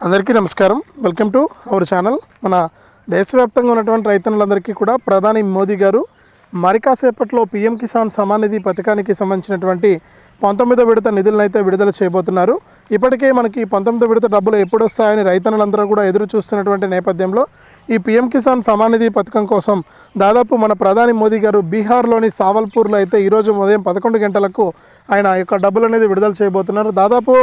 అందరికీ నమస్కారం. Welcome to our channel. మన దేశవ్యాప్తంగా ఉన్నటువంటి రైతన్నులందరికీ కూడా ప్రధాని మోదీ గారు మరి కాసేపట్లో పీఎం కిసాన్ సమానిధి పథకానికి సంబంధించినటువంటి పంతొమ్మిదో విడత నిధులను అయితే విడుదల చేయబోతున్నారు. ఇప్పటికే మనకి పంతొమ్మిదో విడత డబ్బులు ఎప్పుడు వస్తాయని రైతన్నులందరూ కూడా ఎదురు చూస్తున్నటువంటి నేపథ్యంలో ఈ పీఎం కిసాన్ సమానిధి పథకం కోసం దాదాపు మన ప్రధాని మోదీ గారు బీహార్లోని సావల్పూర్లో అయితే ఈరోజు ఉదయం పదకొండు గంటలకు ఆయన యొక్క డబ్బులు అనేది విడుదల చేయబోతున్నారు. దాదాపు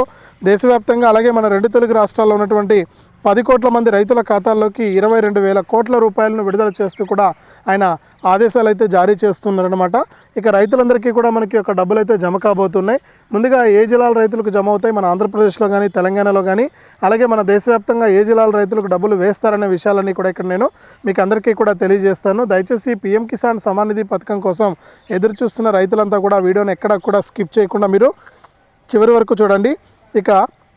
దేశవ్యాప్తంగా అలాగే మన రెండు తెలుగు రాష్ట్రాల్లో ఉన్నటువంటి పది కోట్ల మంది రైతుల ఖాతాల్లోకి ఇరవై రెండు వేల కోట్ల రూపాయలను విడుదల చేస్తూ కూడా ఆయన ఆదేశాలు అయితే జారీ చేస్తున్నారనమాట ఇక రైతులందరికీ కూడా మనకి ఒక డబ్బులు అయితే జమ కాబోతున్నాయి. ముందుగా ఏ జిల్లాల రైతులకు జమ అవుతాయి? మన ఆంధ్రప్రదేశ్లో కానీ తెలంగాణలో కానీ అలాగే మన దేశవ్యాప్తంగా ఏ జిల్లాల రైతులకు డబ్బులు వేస్తారనే విషయాలన్నీ కూడా ఇక్కడ నేను మీకు అందరికీ కూడా తెలియజేస్తాను. దయచేసి పీఎం కిసాన్ సమాన్ నిధి పథకం కోసం ఎదురు చూస్తున్న రైతులంతా కూడా వీడియోని ఎక్కడ కూడా స్కిప్ చేయకుండా మీరు చివరి వరకు చూడండి. ఇక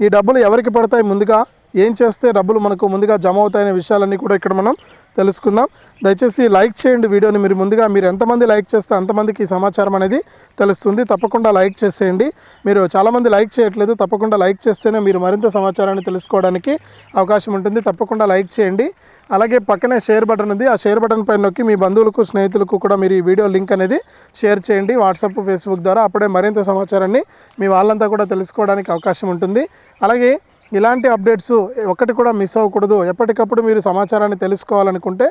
ఈ డబ్బులు ఎవరికి పడతాయి? ముందుగా ఏం చేస్తే డబ్బులు మనకు ముందుగా జమ అవుతాయనే విషయాలన్నీ కూడా ఇక్కడ మనం తెలుసుకుందాం. దయచేసి లైక్ చేయండి వీడియోని. మీరు ముందుగా మీరు ఎంతమంది లైక్ చేస్తే అంతమందికి ఈ సమాచారం అనేది తెలుస్తుంది. తప్పకుండా లైక్ చేసేయండి. మీరు చాలామంది లైక్ చేయట్లేదు. తప్పకుండా లైక్ చేస్తేనే మీరు మరింత సమాచారాన్ని తెలుసుకోవడానికి అవకాశం ఉంటుంది. తప్పకుండా లైక్ చేయండి. అలాగే పక్కనే షేర్ బటన్ ఉంది. ఆ షేర్ బటన్ పైన నొక్కి మీ బంధువులకు స్నేహితులకు కూడా మీరు ఈ వీడియో లింక్ అనేది షేర్ చేయండి. వాట్సాప్ ఫేస్బుక్ ద్వారా అప్పుడే మరింత సమాచారాన్ని మీ వాళ్ళంతా కూడా తెలుసుకోవడానికి అవకాశం ఉంటుంది. అలాగే ఇలాంటి అప్డేట్స్ ఒకటి కూడా మిస్ అవ్వకూడదు. ఎప్పటికప్పుడు మీరు సమాచారాన్ని తెలుసుకోవాలనుకుంటే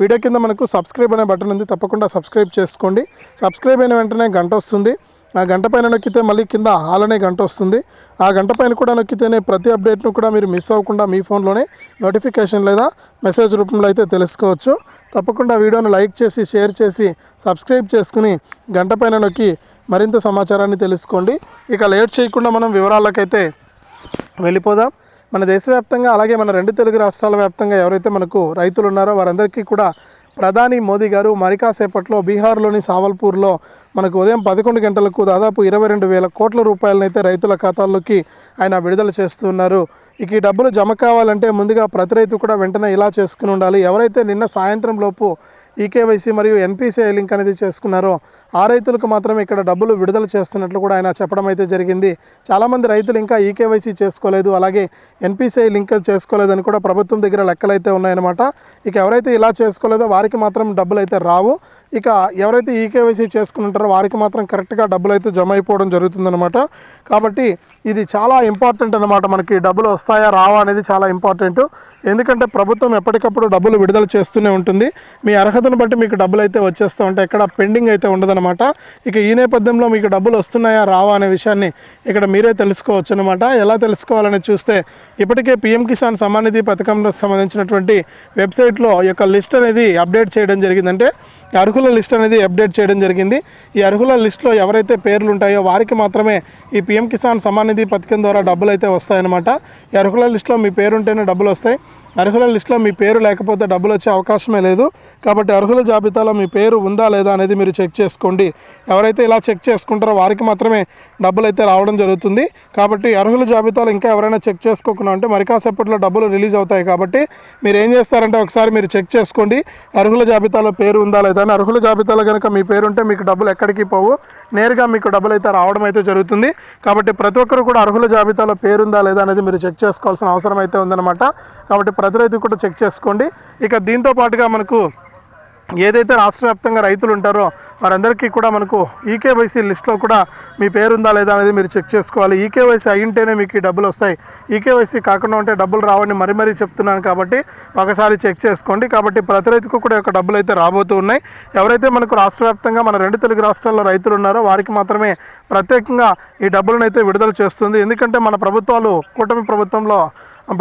వీడియో కింద మనకు సబ్స్క్రైబ్ అనే బటన్ ఉంది. తప్పకుండా సబ్స్క్రైబ్ చేసుకోండి. సబ్స్క్రైబ్ అయిన వెంటనే గంట వస్తుంది. ఆ గంట పైన నొక్కితే మళ్ళీ కింద హాల్ అనే గంట వస్తుంది. ఆ గంట పైన కూడా నొక్కితేనే ప్రతి అప్డేట్ను కూడా మీరు మిస్ అవ్వకుండా మీ ఫోన్లోనే నోటిఫికేషన్ లేదా మెసేజ్ రూపంలో అయితే తెలుసుకోవచ్చు. తప్పకుండా వీడియోను లైక్ చేసి షేర్ చేసి సబ్స్క్రైబ్ చేసుకుని గంట పైన నొక్కి మరింత సమాచారాన్ని తెలుసుకోండి. ఇక లేట్ చేయకుండా మనం వివరాలకైతే వెళ్ళిపోదాం. మన దేశవ్యాప్తంగా అలాగే మన రెండు తెలుగు రాష్ట్రాల వ్యాప్తంగా ఎవరైతే మనకు రైతులు ఉన్నారో వారందరికీ కూడా ప్రధాని మోదీ గారు మరికాసేపట్లో బీహార్లోని సావల్పూర్లో మనకు ఉదయం పదకొండు గంటలకు దాదాపు ఇరవై రెండు వేల కోట్ల రూపాయలనైతే రైతుల ఖాతాల్లోకి ఆయన విడుదల చేస్తున్నారు. ఇక ఈ డబ్బులు జమ కావాలంటే ముందుగా ప్రతి రైతు కూడా వెంటనే ఇలా చేసుకుని ఉండాలి. ఎవరైతే నిన్న సాయంత్రం లోపు ఈకేవైసీ మరియు ఎన్పిసిఐ లింక్ అనేది చేసుకున్నారో ఆ రైతులకు మాత్రమే ఇక్కడ డబ్బులు విడుదల చేస్తున్నట్లు కూడా ఆయన చెప్పడం అయితే జరిగింది. చాలామంది రైతులు ఇంకా ఈకేవైసీ చేసుకోలేదు అలాగే ఎన్పిసిఐ లింక్ చేసుకోలేదని కూడా ప్రభుత్వం దగ్గర లెక్కలు అయితే ఉన్నాయన్నమాట. ఇక ఎవరైతే ఇలా చేసుకోలేదో వారికి మాత్రం డబ్బులు అయితే రావు. ఇక ఎవరైతే ఈకేవైసీ చేసుకుని ఉంటారో వారికి మాత్రం కరెక్ట్గా డబ్బులు అయితే జమ అయిపోవడం జరుగుతుందన్నమాట. కాబట్టి ఇది చాలా ఇంపార్టెంట్ అనమాట మనకి డబ్బులు వస్తాయా రావా అనేది చాలా ఇంపార్టెంట్. ఎందుకంటే ప్రభుత్వం ఎప్పటికప్పుడు డబ్బులు విడుదల చేస్తూనే ఉంటుంది. మీ అర్హతను బట్టి మీకు డబ్బులు అయితే వచ్చేస్తూ ఉంటాయి. ఎక్కడ పెండింగ్ అయితే ఉండదన్నమాట. ఇక ఈ నేపథ్యంలో మీకు డబ్బులు వస్తున్నాయా రావా అనే విషయాన్ని ఇక్కడ మీరే తెలుసుకోవచ్చు అనమాట ఎలా తెలుసుకోవాలని చూస్తే ఇప్పటికే పిఎం కిసాన్ సమానిధి నిధి పథకంలో సంబంధించినటువంటి వెబ్సైట్లో ఈ యొక్క లిస్ట్ అనేది అప్డేట్ చేయడం జరిగిందంటే ఈ అర్హుల లిస్ట్ అనేది అప్డేట్ చేయడం జరిగింది. ఈ అర్హుల లిస్ట్లో ఎవరైతే పేర్లు ఉంటాయో వారికి మాత్రమే ఈ పిఎం కిసాన్ సమానిధి నిధి పథకం ద్వారా డబ్బులు అయితే వస్తాయన్నమాట. ఈ అర్హుల లిస్ట్లో మీ పేరు ఉంటేనే డబ్బులు వస్తాయి. అర్హుల లిస్టులో మీ పేరు లేకపోతే డబ్బులు వచ్చే అవకాశమే లేదు. కాబట్టి అర్హుల జాబితాలో మీ పేరు ఉందా లేదా అనేది మీరు చెక్ చేసుకోండి. ఎవరైతే ఇలా చెక్ చేసుకుంటారో వారికి మాత్రమే డబ్బులు అయితే రావడం జరుగుతుంది. కాబట్టి అర్హుల జాబితాలో ఇంకా ఎవరైనా చెక్ చేసుకోకుండా ఉంటే మరి కాసేపట్లో డబ్బులు రిలీజ్ అవుతాయి కాబట్టి మీరు ఏం చేస్తారంటే ఒకసారి మీరు చెక్ చేసుకోండి. అర్హుల జాబితాలో పేరు ఉందా లేదా అని. అర్హుల జాబితాలో కనుక మీ పేరు ఉంటే మీకు డబ్బులు ఎక్కడికి పోవు. నేరుగా మీకు డబ్బులు అయితే రావడం అయితే జరుగుతుంది. కాబట్టి ప్రతి ఒక్కరు కూడా అర్హుల జాబితాలో పేరుందా లేదా అనేది మీరు చెక్ చేసుకోవాల్సిన అవసరం అయితే ఉందన్నమాట. కాబట్టి ప్రతి రైతు కూడా చెక్ చేసుకోండి. ఇక దీంతో పాటుగా మనకు ఏదైతే రాష్ట్ర వ్యాప్తంగా రైతులు ఉంటారో వారందరికీ కూడా మనకు ఈకేవైసీ లిస్ట్లో కూడా మీ పేరు ఉందా లేదా అనేది మీరు చెక్ చేసుకోవాలి. ఈకేవైసీ అయింటేనే మీకు ఈ డబ్బులు వస్తాయి. ఈకేవైసీ కాకుండా ఉంటే డబ్బులు రావని మరీ మరీ చెప్తున్నాను కాబట్టి ఒకసారి చెక్ చేసుకోండి. కాబట్టి ప్రతి రైతుకు కూడా ఒక డబ్బులు అయితే రాబోతూ ఉన్నాయి. ఎవరైతే మనకు రాష్ట్ర వ్యాప్తంగా మన రెండు తెలుగు రాష్ట్రాల్లో రైతులు ఉన్నారో వారికి మాత్రమే ప్రత్యేకంగా ఈ డబ్బులను అయితే విడుదల చేస్తుంది. ఎందుకంటే మన ప్రభుత్వాలు కూటమి ప్రభుత్వంలో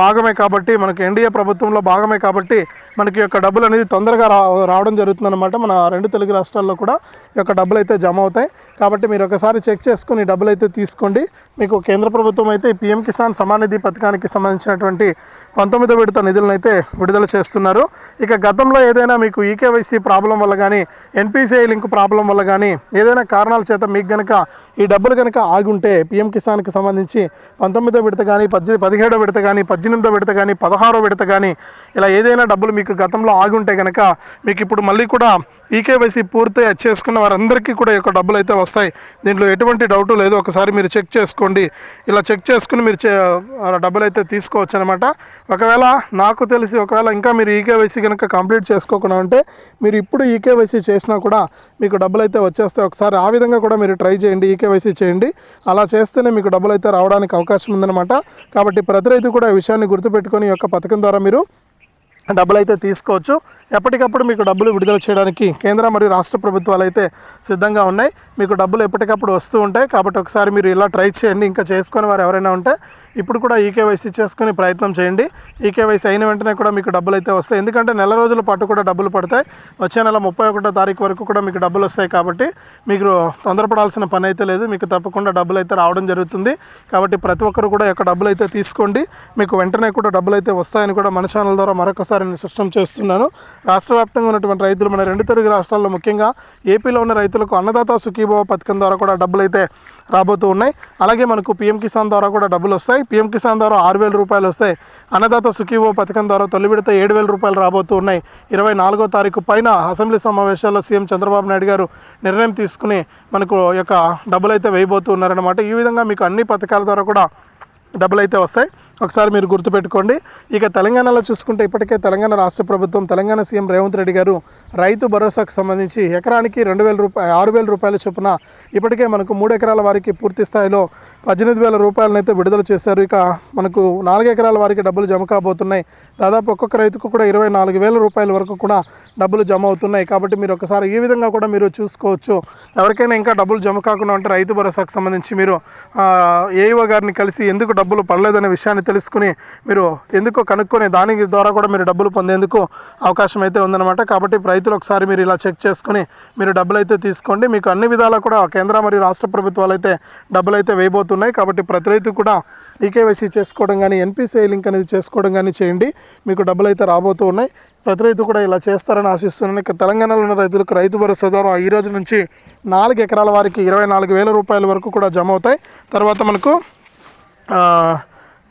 భాగమే కాబట్టి మనకి ఎన్డీఏ ప్రభుత్వంలో భాగమే కాబట్టి మనకి యొక్క డబ్బులు అనేది తొందరగా రా రావడం జరుగుతుందన్నమాట. మన రెండు తెలుగు రాష్ట్రాల్లో కూడా ఈ యొక్క డబ్బులు అయితే జమ అవుతాయి. కాబట్టి మీరు ఒకసారి చెక్ చేసుకుని డబ్బులు అయితే తీసుకోండి. మీకు కేంద్ర ప్రభుత్వం అయితే పీఎం కిసాన్ సమానిధి నిధి పథకానికి సంబంధించినటువంటి పంతొమ్మిదో విడత నిధులను అయితే విడుదల చేస్తున్నారు. ఇక గతంలో ఏదైనా మీకు ఈకేవైసీ ప్రాబ్లం వల్ల కానీ ఎన్పిసిఐ లింక్ ప్రాబ్లం వల్ల కానీ ఏదైనా కారణాల చేత మీకు కనుక ఈ డబ్బులు కనుక ఆగుంటే పీఎం కిసాన్కి సంబంధించి పంతొమ్మిదో విడత కానీ పద్దె పదిహేడో విడత కానీ పద్దెనిమిదో విడత కానీ పదహారో విడత కానీ ఇలా ఏదైనా డబ్బులు మీకు గతంలో ఆగి ఉంటే కనుక మీకు ఇప్పుడు మళ్ళీ కూడా ఈకేవైసీ పూర్తి చేసుకున్న వారందరికీ కూడా ఈ యొక్క డబ్బులు అయితే వస్తాయి. దీంట్లో ఎటువంటి డౌట్ లేదు. ఒకసారి మీరు చెక్ చేసుకోండి. ఇలా చెక్ చేసుకుని మీరు చే- డబ్బులు అయితే తీసుకోవచ్చు అనమాట ఒకవేళ నాకు తెలిసి ఒకవేళ ఇంకా మీరు ఈకేవైసీ కనుక కంప్లీట్ చేసుకోకుండా ఉంటే మీరు ఇప్పుడు ఈకేవైసీ చేసినా కూడా మీకు డబ్బులు అయితే వచ్చేస్తాయి. ఒకసారి ఆ విధంగా కూడా మీరు ట్రై చేయండి. ఈకేవైసీ చేయండి. అలా చేస్తేనే మీకు డబ్బులు అయితే రావడానికి అవకాశం ఉందన్నమాట. కాబట్టి ప్రతి రైతు కూడా ఈ విషయాన్ని గుర్తుపెట్టుకొని ఈ యొక్క పథకం ద్వారా మీరు డబ్బులు అయితే తీసుకోవచ్చు. ఎప్పటికప్పుడు మీకు డబ్బులు విడుదల చేయడానికి కేంద్ర మరియు రాష్ట్ర ప్రభుత్వాలు అయితే సిద్ధంగా ఉన్నాయి. మీకు డబ్బులు ఎప్పటికప్పుడు వస్తూ ఉంటాయి. కాబట్టి ఒకసారి మీరు ఇలా ట్రై చేయండి. ఇంకా చేసుకొని వారు ఎవరైనా ఉంటే ఇప్పుడు కూడా ఈకేవైసీ చేసుకుని ప్రయత్నం చేయండి. ఈకేవైసీ అయిన వెంటనే కూడా మీకు డబ్బులు అయితే వస్తాయి. ఎందుకంటే నెల రోజుల పాటు కూడా డబ్బులు పడతాయి. వచ్చే నెల ముప్పై ఒకటో తారీఖు వరకు కూడా మీకు డబ్బులు వస్తాయి కాబట్టి మీకు తొందరపడాల్సిన పని అయితే లేదు. మీకు తప్పకుండా డబ్బులు అయితే రావడం జరుగుతుంది. కాబట్టి ప్రతి ఒక్కరు కూడా యొక్క డబ్బులు అయితే తీసుకోండి. మీకు వెంటనే కూడా డబ్బులు అయితే వస్తాయని కూడా మన ఛానల్ ద్వారా మరొకసారి నేను స్పష్టం చేస్తున్నాను. రాష్ట్ర వ్యాప్తంగా ఉన్నటువంటి రైతులు మన రెండు తెలుగు రాష్ట్రాల్లో ముఖ్యంగా ఏపీలో ఉన్న రైతులకు అన్నదాత సుఖీభవ పథకం ద్వారా కూడా డబ్బులు అయితే రాబోతూ ఉన్నాయి. అలాగే మనకు పీఎం కిసాన్ ద్వారా కూడా డబ్బులు వస్తాయి. పీఎం కిసాన్ ద్వారా ఆరు వేల రూపాయలు వస్తాయి అన్నదాత సుఖీవో పథకం ద్వారా తొలి విడత ఏడు వేల రూపాయలు రాబోతూ ఉన్నాయి. ఇరవై నాలుగో తారీఖు పైన అసెంబ్లీ సమావేశాల్లో సీఎం చంద్రబాబు నాయుడు గారు నిర్ణయం తీసుకుని మనకు యొక్క డబ్బులు అయితే వేయబోతూ ఈ విధంగా మీకు అన్ని పథకాల ద్వారా కూడా డబ్బులు అయితే వస్తాయి. ఒకసారి మీరు గుర్తుపెట్టుకోండి. ఇక తెలంగాణలో చూసుకుంటే ఇప్పటికే తెలంగాణ రాష్ట్ర ప్రభుత్వం తెలంగాణ సీఎం రేవంత్ రెడ్డి గారు రైతు భరోసాకు సంబంధించి ఎకరానికి రెండు వేల రూపాయలు ఆరు వేల రూపాయల చొప్పున ఇప్పటికే మనకు మూడు ఎకరాల వారికి పూర్తి స్థాయిలో పద్దెనిమిది వేల రూపాయలనైతే విడుదల చేశారు. ఇక మనకు నాలుగు ఎకరాల వారికి డబ్బులు జమ కాబోతున్నాయి. దాదాపు ఒక్కొక్క రైతుకు కూడా ఇరవై నాలుగు వేల రూపాయల వరకు కూడా డబ్బులు జమ అవుతున్నాయి. కాబట్టి మీరు ఒకసారి ఈ విధంగా కూడా మీరు చూసుకోవచ్చు. ఎవరికైనా ఇంకా డబ్బులు జమ కాకుండా ఉంటే రైతు భరోసాకు సంబంధించి మీరు ఏఈఓ గారిని కలిసి ఎందుకు డబ్బులు పడలేదనే విషయాన్ని తెలుసుకుని మీరు ఎందుకో కనుక్కొని దాని ద్వారా కూడా మీరు డబ్బులు పొందేందుకు అవకాశం అయితే ఉందన్నమాట. కాబట్టి రైతులు ఒకసారి మీరు ఇలా చెక్ చేసుకుని మీరు డబ్బులు అయితే తీసుకోండి. మీకు అన్ని విధాలా కూడా కేంద్ర మరియు రాష్ట్ర ప్రభుత్వాలు అయితే డబ్బులు అయితే వేయబోతున్నాయి. కాబట్టి ప్రతి రైతు కూడా ఈకేవైసీ చేసుకోవడం కానీ ఎన్పిసిఐ లింక్ అనేది చేసుకోవడం కానీ చేయండి. మీకు డబ్బులు అయితే రాబోతూ ఉన్నాయి. ప్రతి రైతు కూడా ఇలా చేస్తారని ఆశిస్తున్నాను. ఇక తెలంగాణలో ఉన్న రైతులకు రైతు భరోసా ద్వారా ఈ రోజు నుంచి నాలుగు ఎకరాల వారికి ఇరవై నాలుగు వేల రూపాయల వరకు కూడా జమ అవుతాయి. తర్వాత మనకు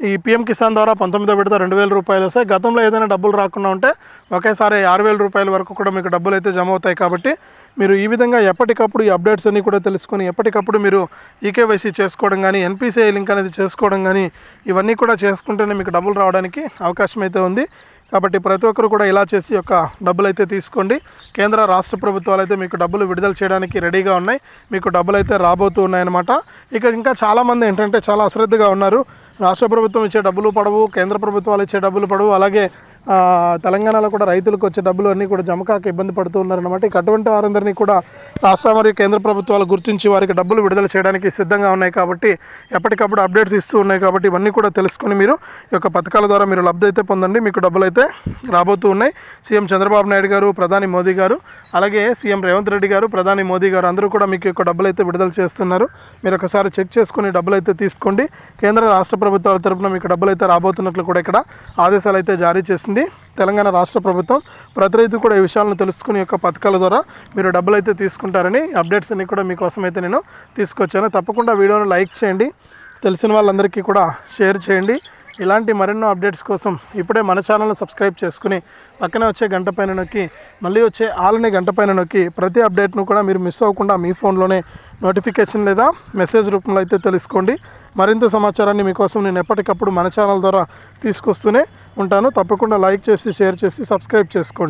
ఈ పిఎం కిసాన్ ద్వారా పంతొమ్మిదో విడత రెండు వేల రూపాయలు వస్తాయి. గతంలో ఏదైనా డబ్బులు రాకుండా ఉంటే ఒకేసారి ఆరు వేల రూపాయల వరకు కూడా మీకు డబ్బులు అయితే జమ అవుతాయి కాబట్టి మీరు ఈ విధంగా ఎప్పటికప్పుడు ఈ అప్డేట్స్ అన్నీ కూడా తెలుసుకొని ఎప్పటికప్పుడు మీరు ఈకేవైసీ చేసుకోవడం కానీ ఎన్పిసిఐ లింక్ అనేది చేసుకోవడం కానీ ఇవన్నీ కూడా చేసుకుంటేనే మీకు డబ్బులు రావడానికి అవకాశం అయితే ఉంది. కాబట్టి ప్రతి ఒక్కరు కూడా ఇలా చేసి ఒక డబ్బులు అయితే తీసుకోండి. కేంద్ర రాష్ట్ర ప్రభుత్వాలు అయితే మీకు డబ్బులు విడుదల చేయడానికి రెడీగా ఉన్నాయి. మీకు డబ్బులు అయితే రాబోతూ ఉన్నాయన్నమాట. ఇక ఇంకా చాలామంది ఏంటంటే చాలా అశ్రద్ధగా ఉన్నారు. రాష్ట్ర ప్రభుత్వం ఇచ్చే డబ్బులు పడవు కేంద్ర ప్రభుత్వాలు ఇచ్చే డబ్బులు పడవు. అలాగే తెలంగాణలో కూడా రైతులకు వచ్చే డబ్బులు అన్నీ కూడా జమ కాక ఇబ్బంది పడుతూ ఉన్నారన్నమాట. ఇక అటువంటి వారందరినీ కూడా రాష్ట్ర మరియు కేంద్ర ప్రభుత్వాలు గుర్తించి వారికి డబ్బులు విడుదల చేయడానికి సిద్ధంగా ఉన్నాయి కాబట్టి ఎప్పటికప్పుడు అప్డేట్స్ ఇస్తూ ఉన్నాయి కాబట్టి ఇవన్నీ కూడా తెలుసుకొని మీరు ఈ యొక్క పథకాల ద్వారా మీరు లబ్ధి అయితే పొందండి. మీకు డబ్బులు అయితే రాబోతూ ఉన్నాయి. సీఎం చంద్రబాబు నాయుడు గారు ప్రధాని మోదీ గారు అలాగే సీఎం రేవంత్ రెడ్డి గారు ప్రధాని మోదీ గారు అందరూ కూడా మీకు యొక్క డబ్బులు అయితే విడుదల చేస్తున్నారు. మీరు ఒకసారి చెక్ చేసుకుని డబ్బులు అయితే తీసుకోండి. కేంద్ర రాష్ట్ర ప్రభుత్వాల తరపున మీకు డబ్బులు అయితే రాబోతున్నట్లు కూడా ఇక్కడ ఆదేశాలు అయితే జారీ చేసింది తెలంగాణ రాష్ట్ర ప్రభుత్వం ప్రతి రైతు కూడా ఈ విషయాలను తెలుసుకుని యొక్క పథకాల ద్వారా మీరు డబ్బులు అయితే తీసుకుంటారని అప్డేట్స్ అన్ని కూడా మీకోసం అయితే నేను తీసుకొచ్చాను. తప్పకుండా వీడియోను లైక్ చేయండి. తెలిసిన వాళ్ళందరికీ కూడా షేర్ చేయండి. ఇలాంటి మరెన్నో అప్డేట్స్ కోసం ఇప్పుడే మన ఛానల్ని సబ్స్క్రైబ్ చేసుకుని పక్కనే వచ్చే గంట పైన నొక్కి మళ్ళీ వచ్చే ఆల్ని గంట పైన నొక్కి ప్రతి అప్డేట్ను కూడా మీరు మిస్ అవ్వకుండా మీ ఫోన్లోనే నోటిఫికేషన్ లేదా మెసేజ్ రూపంలో అయితే తెలుసుకోండి. మరింత సమాచారాన్ని మీకోసం నేను ఎప్పటికప్పుడు మన ఛానల్ ద్వారా తీసుకొస్తూనే ఉంటాను. తప్పకుండా లైక్ చేసి షేర్ చేసి సబ్స్క్రైబ్ చేసుకోండి.